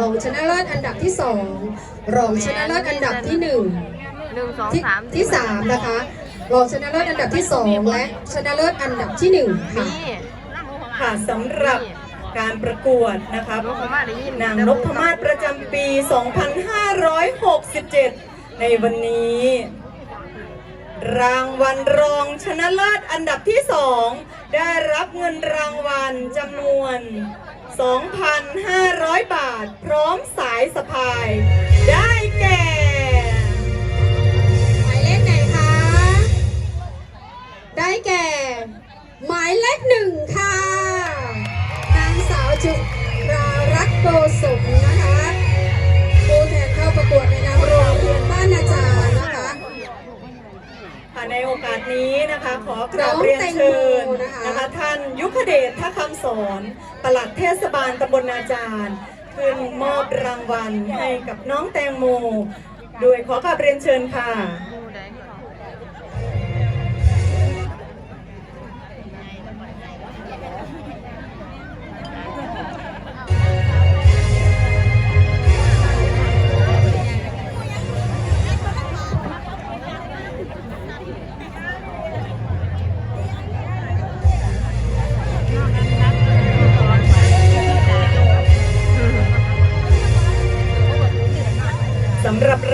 รองชนะเลิศอันดับที่สองรองชนะเลิศอันดับที่หนึ่งหนึ่งสองที่สามที่สามนะคะรองชนะเลิศอันดับที่สองและชนะเลิศอันดับที่หนึ่งค่ะ นี่ค่ะสำหรับการประกวดนะคะนกพม่าได้ยินนางนพมาศประจำปี 2567 ในวันนี้ รางวัลรองชนะเลิศอันดับที่สองได้รับเงินรางวัลจำนวน 2,500 บาท พร้อมสายสะพาย ได้แก่หมายเลขไหนคะ ได้แก่ หมายเลขหนึ่งค่ะ นางสาวจุรารัตน์โกสมนะคะผู้แทนเข้าประกวดในนามโรงเรียนบ้านอาจารย์ ค่ะในโอกาสนี้นะคะขอกราบเรียนเชิญนะคะนะคะท่านยุคเดชท่าคำสอนปลัดเทศบาลตำบลนาจารย์ขึ้นมอบรางวัลให้กับน้องแตงโม โดยขอกราบเรียนเชิญค่ะ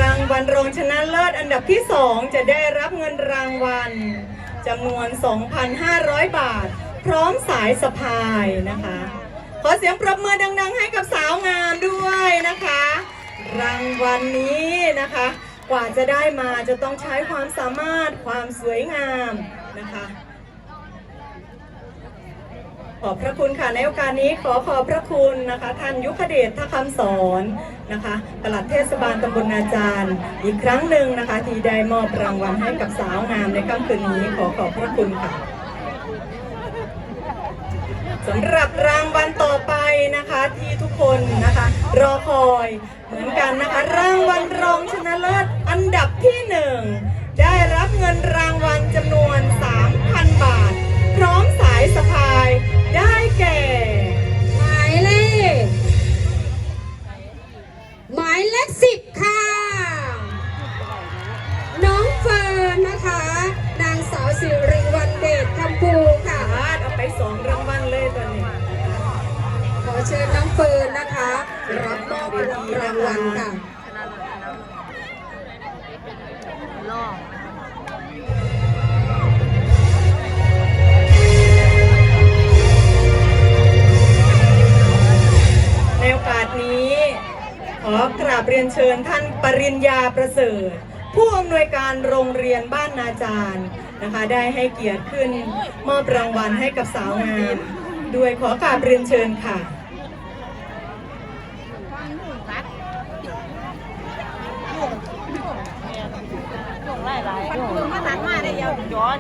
รางวัลรองชนะเลิศอันดับที่ 2 จะได้รับเงินรางวัลจำนวน 2,500 บาท พร้อมสายสะพายนะคะ ขอเสียงปรบมือดัง ๆ ให้กับสาวงามด้วยนะคะ รางวัลนี้นะคะ กว่าจะได้มาจะต้องใช้ความสามารถความสวยงามนะคะ ขอบพระคุณค่ะในโอกาสนี้ขอขอบพระคุณนะคะท่านยุคเดชท่าคำสอนนะคะปลัดเทศบาลตำบลนาจารย์ อีกครั้งหนึ่งนะคะที่ได้มอบรางวัลให้กับสาวงามในค่ำคืนนี้ขอขอบพระคุณค่ะสำหรับรางวัลต่อไปนะคะที่ทุกคนนะคะรอคอยเหมือนกันนะคะ รางวัลรองชนะเลิศอันดับที่หนึ่งได้รับเงินรางวัลจำนวน 3,000 บาท พร้อมสายสะพาย ได้แก่ หมายเลข หมายเลขสิบค่ะ น้องเฟิร์นนะคะ นางสาวสิริวัลเดชคำภูค่ะพาดเอาไปสองรางวัลเลยตอนนี้ ขอเชิญน้องเฟิร์นนะคะ รับมอบรางวัลค่ะ เรียนเชิญท่านปริญญาประเสริฐ ผู้อำนวยการโรงเรียนบ้านนาจารย์นะคะ ได้ให้เกียรติขึ้นมอบรางวัลให้กับสาวงามด้วยขอกราบเรียนเชิญค่ะไล่ไล่มาตัดมาได้ยาวย้อน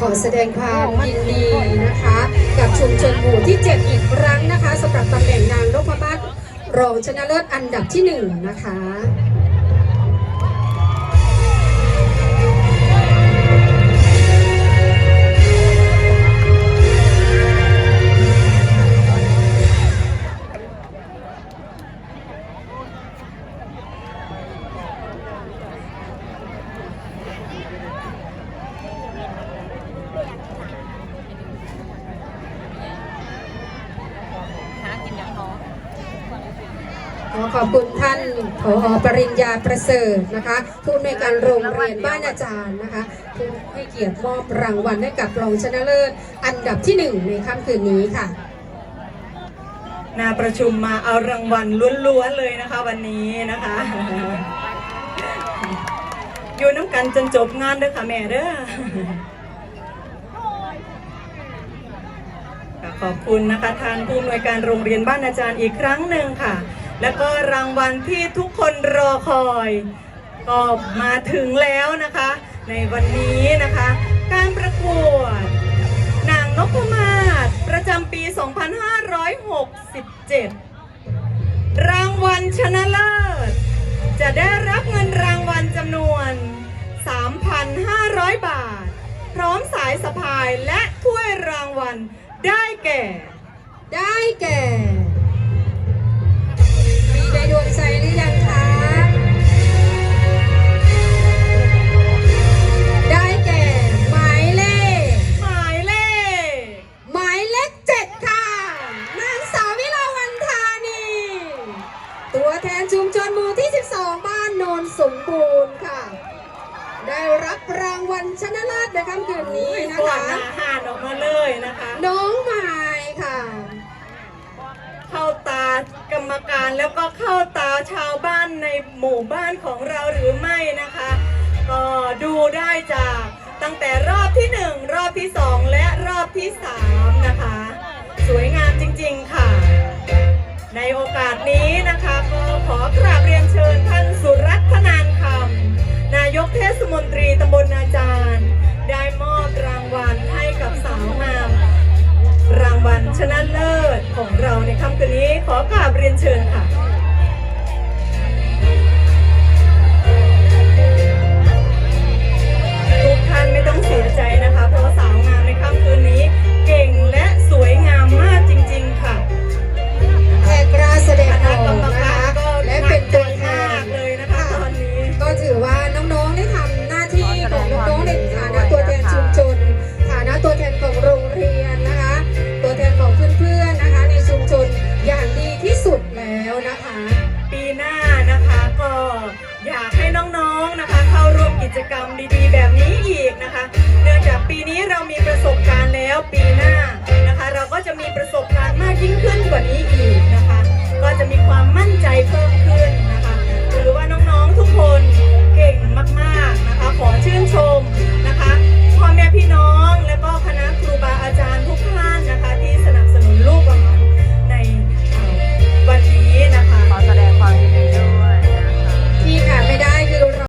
ขอแสดงความยินดีนะคะ กับชุมชนหมู่ที่ 7 อีกครั้งนะคะสำหรับตำแหน่งนางนพมาศรองชนะเลิศอันดับที่ 1 นะคะ อขอบคุณท่านผอปริญญาประเสริฐนะคะผู้อำนวยการโรงเรียนบ้านอาจารย์นะคะผู้ให้เกียรติมอบรางวัลให้กับรองชนะเลิศอันดับที่หนึ่งในค่ำคืนนี้ค่ะนาประชุมมาเอารางวัลล้วนๆเลยนะคะวันนี้นะคะ อยู่น้ำกันจนจบงานเด้อค่ะแม่เด้อขอบคุณนะคะท่านผู้อำนวยการโรงเรียนบ้านอาจารย์อีกครั้งหนึ่งค่ะ แล้วก็รางวัลที่ทุกคนรอคอยก็มาถึงแล้วนะคะ ในวันนี้นะคะ การประกวดนางนพมาศประจำปี 2567 รางวัลชนะเลิศ จะได้รับเงินรางวัลจำนวน 3,500 บาท พร้อมสายสะพายและถ้วยรางวัลได้แก่ ได้แก่ ดวงใจหรือยังคะ ได้แก่หมายเลข หมายเลข หมายเลขเจ็ดค่ะ นางสาววิลาวันธานี ตัวแทนชุมชนหมู่ที่ 12 บ้านโนนสมบูรณ์ค่ะ ได้รับรางวัลชนะเลิศในค่ำคืนนี้นะโอ้ยวรรคะาหานออกมาเลยนะคะ น้องหมายค่ะ เข้าตากรรมการแล้วก็เข้าตาชาวบ้านในหมู่บ้านของเราหรือไม่นะคะ ก็ดูได้จากตั้งแต่รอบที่ 1 รอบที่ 2 และรอบที่ 3 นะคะ สวยงามจริงๆค่ะ ในโอกาสนี้นะคะก็ขอกราบเรียนเชิญท่านสุรัตนานคำนายกเทศมนตรีตำบลนาจารย์ ได้มอบรางวัลให้กับสาวงาม รางวัลชนะเลิศของเราใน ขอกราบเรียนเชิญค่ะ